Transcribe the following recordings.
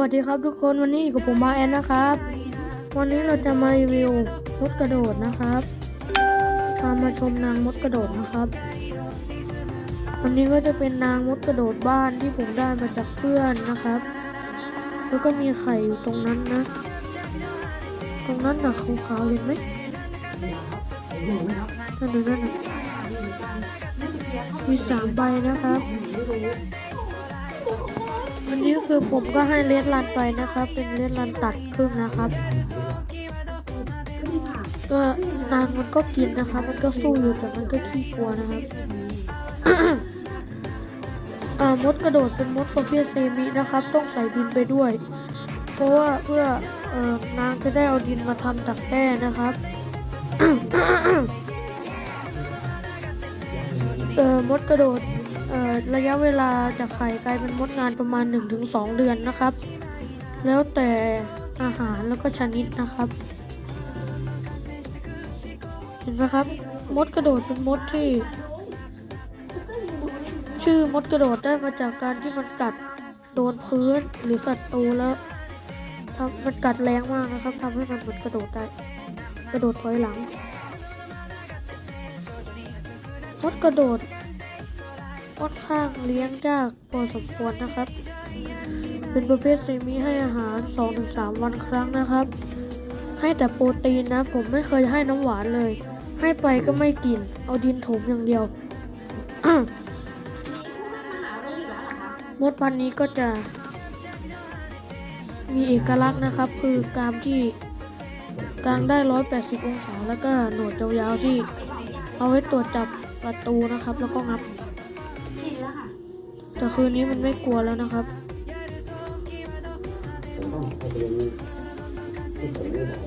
วัสดีครับทุกคนวันนี้อยู่กับผมมาแอนนะครับ วันนี้เราจะมารีวิวมดกระโดดนะครับพามาชมนางมดกระโดดนะครับวันนี้ก็จะเป็นนางมดกระโดดบ้านที่ผมได้มาจากเพื่อนนะครับ แล้วก็มีไข่อยู่ตรงนั้นนะ ตรงนั้นนะขาวๆเห็นไหมนั่นน่ะนั่นน่ะมีสามใบนะครับ วันนี้คือผมก็ให้เลดรันไปนะครับ เป็นเลดรันตัดครึ่งนะครับ ก็นางมันก็กินนะครับ มันก็สู้อยู่แต่มันก็ขี้กลัวนะครับอ่ามดกระโดดเป็นมดประเภทเซมินะครับ ต้องใส่ดินไปด้วย เพราะว่าเพื่อเอ่อนางจะได้เอาดินมาทำจากแร่นะครับเอ่อมดกระโดด ระยะเวลาจากไข่กลายเป็นมดงานประมาณ 1-2 เดือนนะครับ แล้วแต่อาหารแล้วก็ชนิดนะครับ เห็นไหมครับ มดกระโดดเป็นมดที่ ชื่อมดกระโดดได้มาจากการที่มันกัดโดนพื้นหรือศัตรูแล้วทำมันกัดแรงมากนะครับทำให้มันเหมือนกระโดดได้กระโดดถอยหลังมดกระโดด ค่อนข้างเลี้ยงยากพอสมควรนะครับ เป็นประเภทเซมิให้อาหาร 2-3 วันครั้งนะครับ ให้แต่โปรตีนนะ ผมไม่เคยให้น้ำหวานเลย ให้ไปก็ไม่กิน เอาดินถมอย่างเดียว มดพันธุ์นี้ก็จะมีเอกลักษณ์นะครับ คือกรามที่กลางได้ 180 องศา แล้วก็หนวดยาวๆที่เอาไว้ตรวจจับประตูนะครับ แล้วก็งับ แต่คืนนี้มันไม่กลัวแล้วนะครับ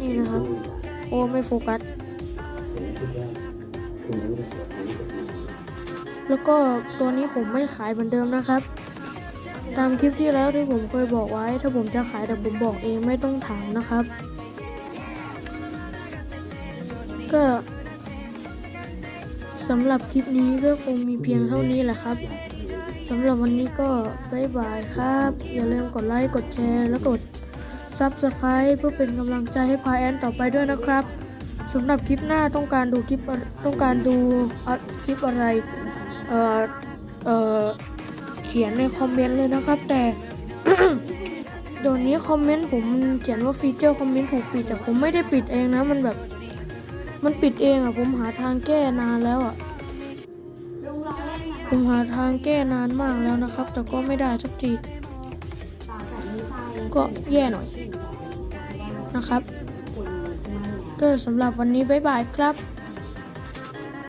นี่นะครับ โอ้ไม่โฟกัส แล้วก็ตัวนี้ผมไม่ขายเหมือนเดิมนะครับ ตามคลิปที่แล้วที่ผมเคยบอกไว้ ถ้าผมจะขายแต่ผมบอกเองไม่ต้องถามนะครับ ก็ สำหรับคลิปนี้ก็คงมีเพียงเท่านี้แหละครับสำหรับวันนี้ก็บายบายครับ อย่าลืมกดไลค์กดแชร์แล้วกด Subscribe เพื่อเป็นกำลังใจให้พาแอนต่อไปด้วยนะครับสำหรับคลิปหน้าต้องการดูคลิปต้องการดูคลิปอะไรเอ่อเอ่อเขียนในคอมเมนต์เลยนะครับ แต่เดี๋ยวนี้คอมเมนต์ผมเขียนว่าฟีเจอร์คอมเมนต์ถูกปิดแต่ผมไม่ได้ปิดเองนะมันแบบ มันปิดเองอะผมหาทางแก้นานแล้วอะ ผมหาทางแก้นานมากแล้วนะครับ แต่ก็ไม่ได้สักทีก็แย่หน่อยนะครับ ก็สำหรับวันนี้บ๊ายบายครับ